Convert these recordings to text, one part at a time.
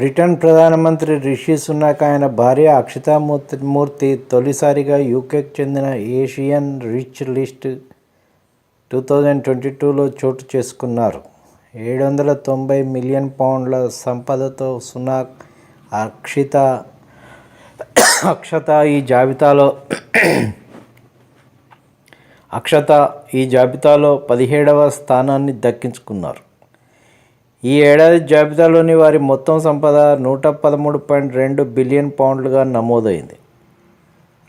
Britain ప్రధానమంత్రి Rishi Sunak ఆయన భార్య అక్షితా మూర్తి తొలిసారిగా యూకేకి చెందిన Asian rich list two thousand twenty టూలో చోటు చేసుకున్నారు. ఏడు వందల తొంభై మిలియన్ పౌండ్ల సంపదతో సునాక్ అక్షిత అక్షత ఈ జాబితాలో అక్షత ఈ జాబితాలో పదిహేడవ స్థానాన్ని దక్కించుకున్నారు. ఈ ఏడాది జాబితాలోని వారి మొత్తం సంపద నూట పదమూడు పాయింట్ రెండు బిలియన్ పౌండ్లుగా నమోదైంది.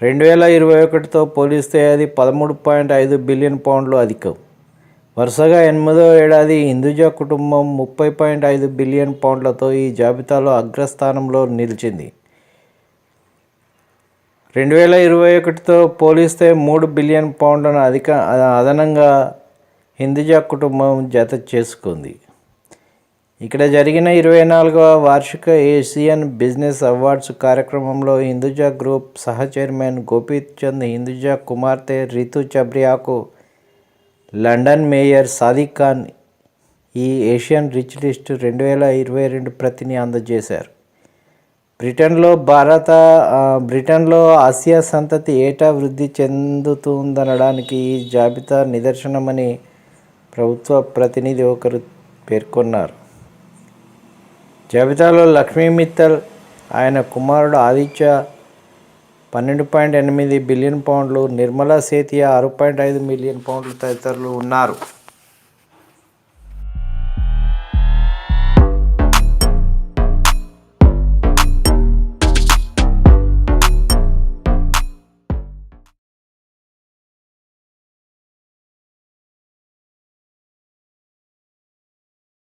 రెండు వేల ఇరవై ఒకటితో పోలిస్తే అది పదమూడు పాయింట్ ఐదు బిలియన్ పౌండ్లు అధికం. వరుసగా ఎనిమిదో ఏడాది హిందూజా కుటుంబం ముప్పై పాయింట్ ఐదు బిలియన్ పౌండ్లతో ఈ జాబితాలో అగ్రస్థానంలో నిలిచింది. రెండు వేల ఇరవై ఒకటితో పోలిస్తే మూడు బిలియన్ పౌండ్లను అధిక అదనంగా హిందూజా కుటుంబం జత చేసుకుంది. ఇక్కడ జరిగిన ఇరవై నాలుగవ వార్షిక ఏషియన్ బిజినెస్ అవార్డ్స్ కార్యక్రమంలో హిందూజా గ్రూప్ సహ చైర్మన్ గోపీచంద్ చంద్ హిందూజా కుమార్తె రితు చబ్రియాకు లండన్ మేయర్ సాదిక్ ఖాన్ ఈ ఏషియన్ రిచ్ లిస్ట్ రెండు వేల ఇరవై రెండు ప్రతిని అందజేశారు. బ్రిటన్లో భారత బ్రిటన్లో ఆసియా సంతతి ఏటా వృద్ధి చెందుతుందనడానికి ఈ జాబితా నిదర్శనమని ప్రభుత్వ ప్రతినిధి ఒకరు పేర్కొన్నారు. జాబితాలో లక్ష్మీ మిత్తల్ ఆయన కుమారుడు ఆదిత్య పన్నెండు పాయింట్ ఎనిమిది బిలియన్ పౌండ్లు నిర్మలా సేతియా ఆరు పాయింట్ ఐదు మిలియన్ పౌండ్లు తదితరులు ఉన్నారు.